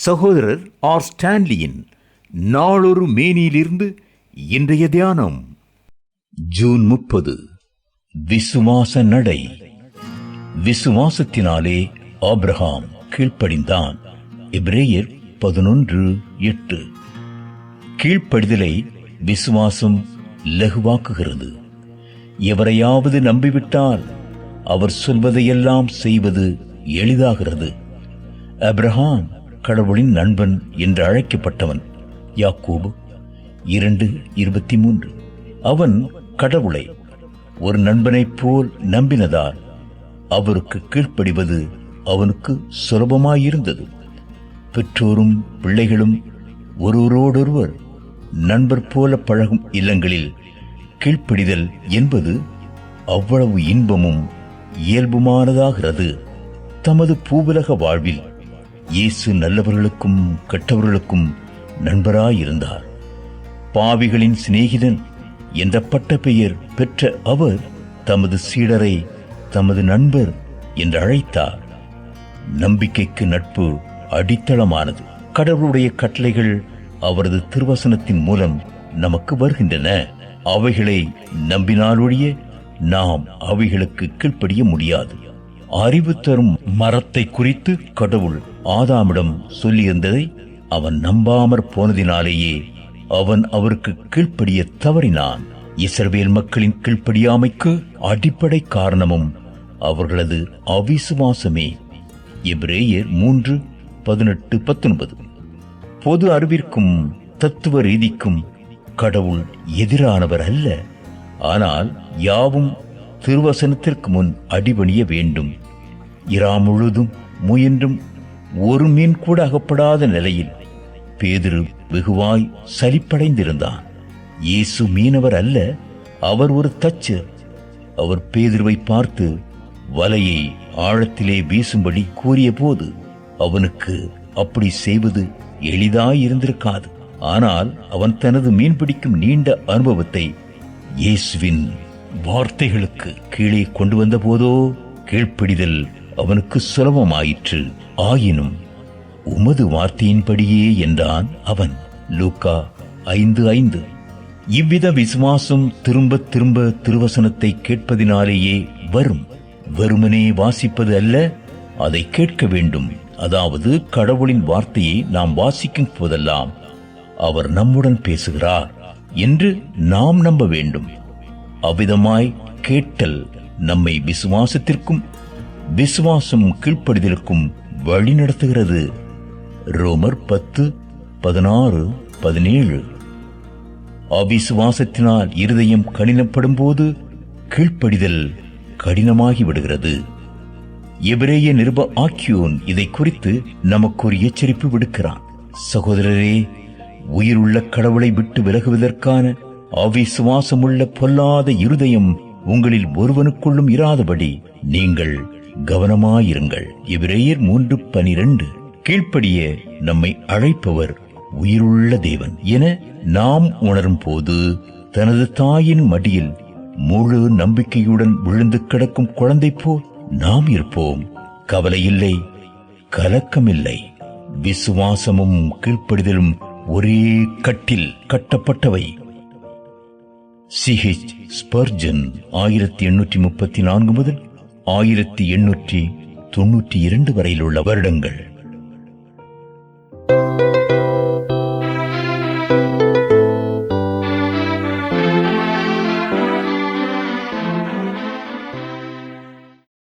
சகோதரர் ஆர் ஸ்டான்லியின் நாளொரு மேனியிலிருந்து இன்றைய தியானம். ஜூன் முப்பது விசுவாச நடை. விசுவாசத்தினாலே ஆப்ரஹாம் கீழ்ப்படிந்தான். இப்ரேயர் பதினொன்று எட்டு. கீழ்ப்படிதலை விசுவாசம் லகுவாக்குகிறது. எவரையாவது நம்பிவிட்டால் அவர் சொல்வதையெல்லாம் செய்வது எளிதாகிறது. அப்ரஹாம் கடவுளின் நண்பன் என்று அழைக்கப்பட்டவன் யாக்கோபு. இரண்டு இருபத்தி மூன்று. அவன் கடவுளை ஒரு நண்பனைப் போல் நம்பினதால் அவருக்கு கீழ்ப்படிவது அவனுக்கு சுலபமாயிருந்தது. பெற்றோரும் பிள்ளைகளும் ஒருவரோடொருவர் நண்பர் போல பழகும் இல்லங்களில் கீழ்ப்படிதல் என்பது அவ்வளவு இன்பமும் இயல்புமானதாகிறது. தமது பூவுலக வாழ்வில் இயேசு நல்லவர்களுக்கும் கெட்டவர்களுக்கும் நண்பராயிருந்தார். பாவிகளின் சிநேகிதன் என்ற பட்ட பெயர் பெற்ற அவர் தமது சீடரை தமது நண்பர் என்று அழைத்தார். நம்பிக்கைக்கு நட்பு அடித்தளமானது. கடவுளுடைய கட்டளைகள் அவரது திருவசனத்தின் மூலம் நமக்கு வருகின்றன. அவைகளை நம்பினாலொழிய நாம் அவைகளுக்கு கீழ்ப்படிய முடியாது. அறிவு தரும் மரத்தை குறித்து கடவுள் ஆதாமிடம் சொல்லியிருந்ததை அவன் நம்பாமற் போனதினாலேயே அவன் அவருக்கு கீழ்ப்படிய தவறினான். இஸ்ரவேல் மக்களின் கீழ்ப்படியாமைக்கு அடிப்படை காரணமும் அவர்களது அவிசுவாசமே. எப்ரேயர் மூன்று பதினெட்டு பத்தொன்பது. பொது அறிவிற்கும் தத்துவ ரீதிக்கும் கடவுள் எதிரானவர் அல்ல. ஆனால் யாவும் திருவசனத்திற்கு முன் அடிபணிய வேண்டும். இரா முழுதும் முயன்றும் ஒரு மீன் கூட அகப்படாத நிலையில் பேதிரு வெகுவாய் சலிப்படைந்திருந்தான். இயேசு மீனவர் அல்ல அவர் ஒரு தச்சர். அவர் பேதிருவை பார்த்து வலையை ஆழத்திலே வீசும்படி கூறியபோது அவனுக்கு அப்படி செய்வது எளிதாயிருந்திருக்காது. ஆனால் அவன் தனது மீன்பிடிக்கும் நீண்ட அனுபவத்தை இயேசுவின் வார்த்தைகளுக்கு கீழே கொண்டு வந்த போதோ கீழ்ப்பிடிதல் அவனுக்கு சுலபமாயிற்று. ஆயினும் உமது வார்த்தையின்படியே என்றான் அவன். லூக்கா ஐந்து ஐந்து. இவ்வித விசுவாசம் திரும்ப திரும்ப திருவசனத்தை கேட்பதினாலேயே வரும். வெறுமனே வாசிப்பது அல்ல அதை கேட்க வேண்டும். அதாவது கடவுளின் வார்த்தையை நாம் வாசிக்கும் போதெல்லாம் அவர் நம்முடன் பேசுகிறார் என்று நாம் நம்ப வேண்டும். அவ்விதமாய் கேட்டல் நம்மை விசுவாசத்திற்கும் விசுவாசம் கீழ்ப்படிதலுக்கும் வழிநடத்துகிறது ரோமர் பத்து பதினாறு பதினேழு. அவிசுவாசத்தினால் இருதயம் கடினப்படும் போது கீழ்ப்படிதல் கடினமாகி விடுகிறது. எபிரேய நிருப ஆக்கியோன் இதை குறித்து நமக்கு ஒரு எச்சரிப்பு விடுக்கிறான். சகோதரரே உயிருள்ள கடவுளை விட்டு விலகுவதற்கான அவிசுவாசமுள்ள பொல்லாத இருதயம் உங்களில் ஒருவனுக்குள்ளும் இராதபடி நீங்கள் கவனமாயிருங்கள். எபிரேயர் மூன்று பனிரெண்டு. கீழ்ப்படிய நம்மை அழைப்பவர் உயிருள்ள தேவன் என நாம் உணரும் போது தனது தாயின் மடியில் முழு நம்பிக்கையுடன் விழுந்து கிடக்கும் குழந்தை போல் நாம் இருப்போம். கவலை இல்லை கலக்கமில்லை. விசுவாசமும் கீழ்ப்படிதலும் ஒரே கட்டில் கட்டப்பட்டவை. சிஹெச் ஸ்பர்ஜன் ஆயிரத்தி எண்ணூற்றி முப்பத்தி நான்கு முதல் ஆயிரத்தி எண்ணூற்றி தொன்னூற்றி இரண்டு வரையிலுள்ள வருடங்கள்.